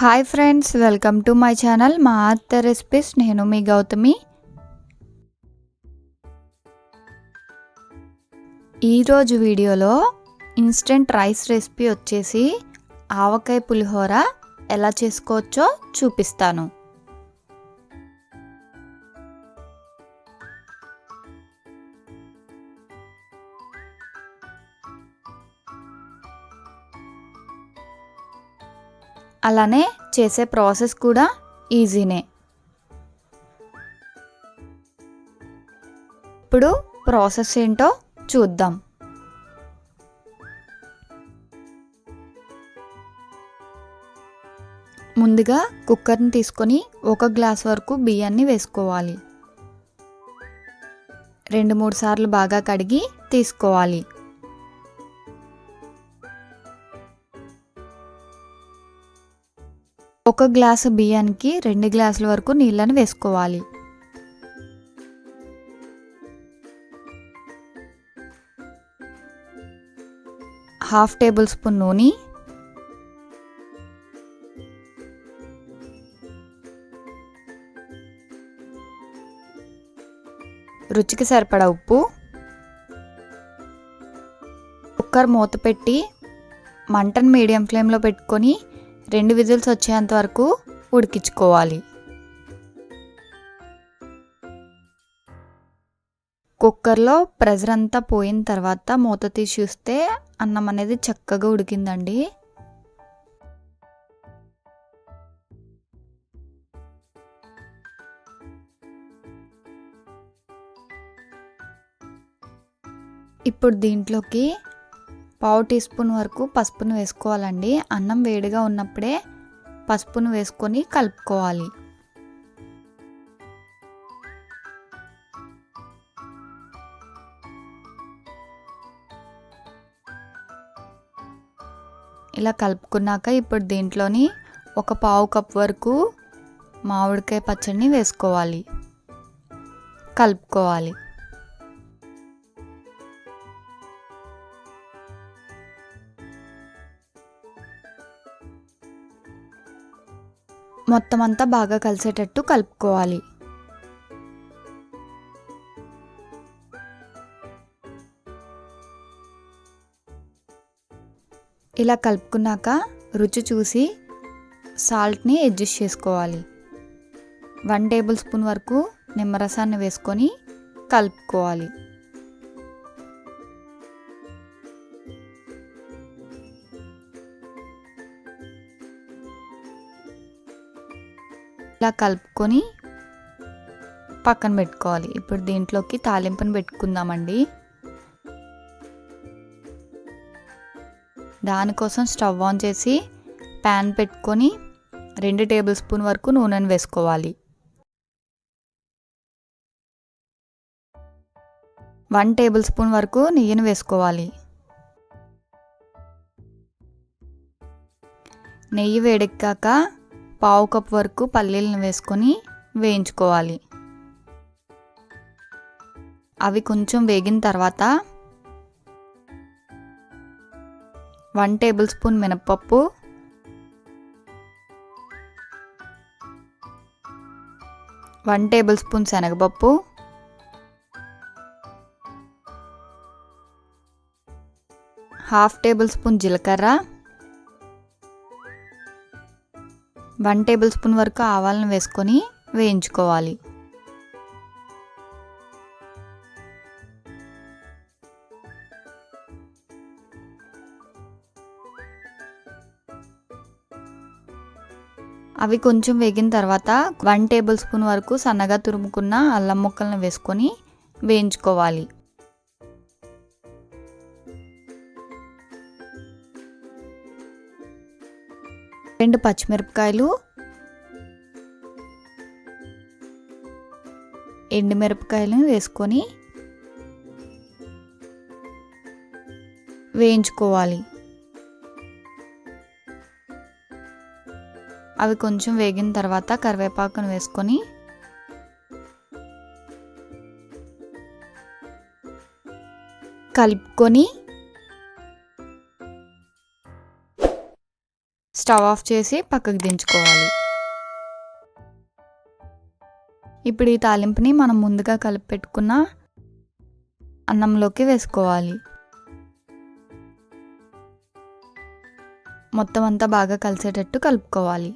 Hi friends welcome to my channel మా అత్త recipes నేను మీ గౌతమి. ఈరోజు వీడియోలో ఇన్స్టెంట్ రైస్ రెసిపీ వచ్చేసి ఆవకాయ పులిహోర ఎలా చేసుకోవచ్చో చూపిస్తాను. అలానే చేసే ప్రాసెస్ కూడా ఈజీనే. ఇప్పుడు ప్రాసెస్ ఏంటో చూద్దాం. ముందుగా కుక్కర్ని తీసుకొని ఒక గ్లాస్ వరకు బియ్యాన్ని వేసుకోవాలి. రెండు మూడు సార్లు బాగా కడిగి తీసుకోవాలి. ఒక గ్లాసు బియ్యానికి రెండు గ్లాసుల వరకు నీళ్ళని వేసుకోవాలి. హాఫ్ టేబుల్ స్పూన్ నూనె. రుచికి సరిపడా ఉప్పు. కుక్కర్ మూత పెట్టి మంటను మీడియం ఫ్లేమ్లో పెట్టుకొని రెండు విజిల్స్ వచ్చేంత వరకు ఉడికించుకోవాలి. కుక్కర్లో ప్రెజర్ అంతా పోయిన తర్వాత మూత తీసి చూస్తే అన్నం అనేది చక్కగా ఉడికిందండి. ఇప్పుడు దీంట్లోకి పావు టీ స్పూన్ వరకు పసుపును వేసుకోవాలండి. అన్నం వేడిగా ఉన్నప్పుడే పసుపును వేసుకొని కలుపుకోవాలి. ఇలా కలుపుకున్నాక ఇప్పుడు దీంట్లోని ఒక పావు కప్ వరకు మామిడికాయ పచ్చడిని వేసుకోవాలి. కలుపుకోవాలి. మొత్తం అంతా బాగా కలిసేటట్టు కలుపుకోవాలి. ఇలా కలుపుకున్నాక రుచి చూసి సాల్ట్ని అడ్జస్ట్ చేసుకోవాలి. వన్ టేబుల్ స్పూన్ వరకు నిమ్మరసాన్ని వేసుకొని కలుపుకోవాలి. ఇలా కలుపుకొని పక్కన పెట్టుకోవాలి. ఇప్పుడు దీంట్లోకి తాలింపుని పెట్టుకుందామండి. దానికోసం స్టవ్ ఆన్ చేసి ప్యాన్ పెట్టుకొని రెండు టేబుల్ స్పూన్ వరకు నూనెను వేసుకోవాలి. వన్ టేబుల్ స్పూన్ వరకు నెయ్యిని వేసుకోవాలి. నెయ్యి వేడెక్కాక పావు కప్ వరకు పల్లీలను వేసుకొని వేయించుకోవాలి. అవి కొంచెం వేగిన తర్వాత వన్ టేబుల్ స్పూన్ మినప్పప్పు వన్ టేబుల్ స్పూన్ శనగపప్పు హాఫ్ టేబుల్ స్పూన్ జీలకర్ర వన్ టేబుల్ స్పూన్ వరకు ఆవాలను వేసుకొని వేయించుకోవాలి. అవి కొంచెం వేగిన తర్వాత వన్ టేబుల్ స్పూన్ వరకు సన్నగా తురుముకున్న అల్లం ముక్కలను వేసుకొని వేయించుకోవాలి. రెండు పచ్చిమిరపకాయలు ఎండుమిరపకాయలను వేసుకొని వేయించుకోవాలి. అవి కొంచెం వేగిన తర్వాత కరివేపాకును వేసుకొని కలుపుకొని స్టవ్ ఆఫ్ చేసి పక్కకు దించుకోవాలి. ఇప్పుడు ఈ తాలింపుని మనం ముందుగా కలిపి పెట్టుకున్న అన్నంలోకి వేసుకోవాలి. మొత్తం అంతా బాగా కలిసేటట్టు కలుపుకోవాలి.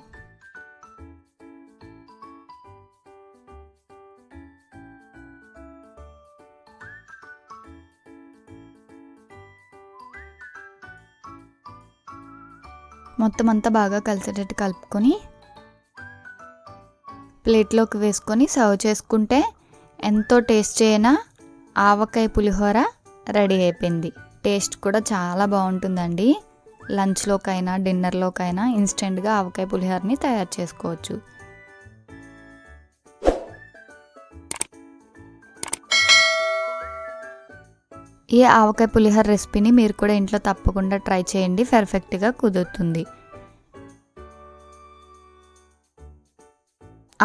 మొత్తం అంతా బాగా కలిసేటట్టు కలుపుకొని ప్లేట్లోకి వేసుకొని సర్వ్ చేసుకుంటే ఎంతో టేస్ట్ అయినా ఆవకాయ పులిహోర రెడీ అయిపోయింది. టేస్ట్ కూడా చాలా బాగుంటుందండి. లంచ్లోకైనా డిన్నర్లోకైనా ఇన్స్టెంట్గా ఆవకాయ పులిహోరని తయారు చేసుకోవచ్చు. ఈ ఆవకాయ పులిహోర రెసిపీని మీరు కూడా ఇంట్లో తప్పకుండా ట్రై చేయండి. పర్ఫెక్ట్గా కుదురుతుంది.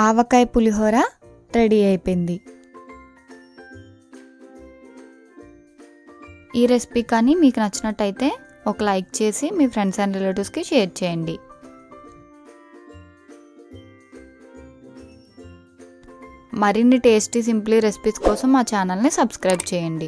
ఆవకాయ పులిహోర రెడీ అయిపోయింది. ఈ రెసిపీ కానీ మీకు నచ్చినట్టయితే ఒక లైక్ చేసి మీ ఫ్రెండ్స్ అండ్ రిలేటివ్స్కి షేర్ చేయండి. మరిన్ని టేస్టీ సింప్లీ రెసిపీస్ కోసం మా ఛానల్ని సబ్స్క్రైబ్ చేయండి.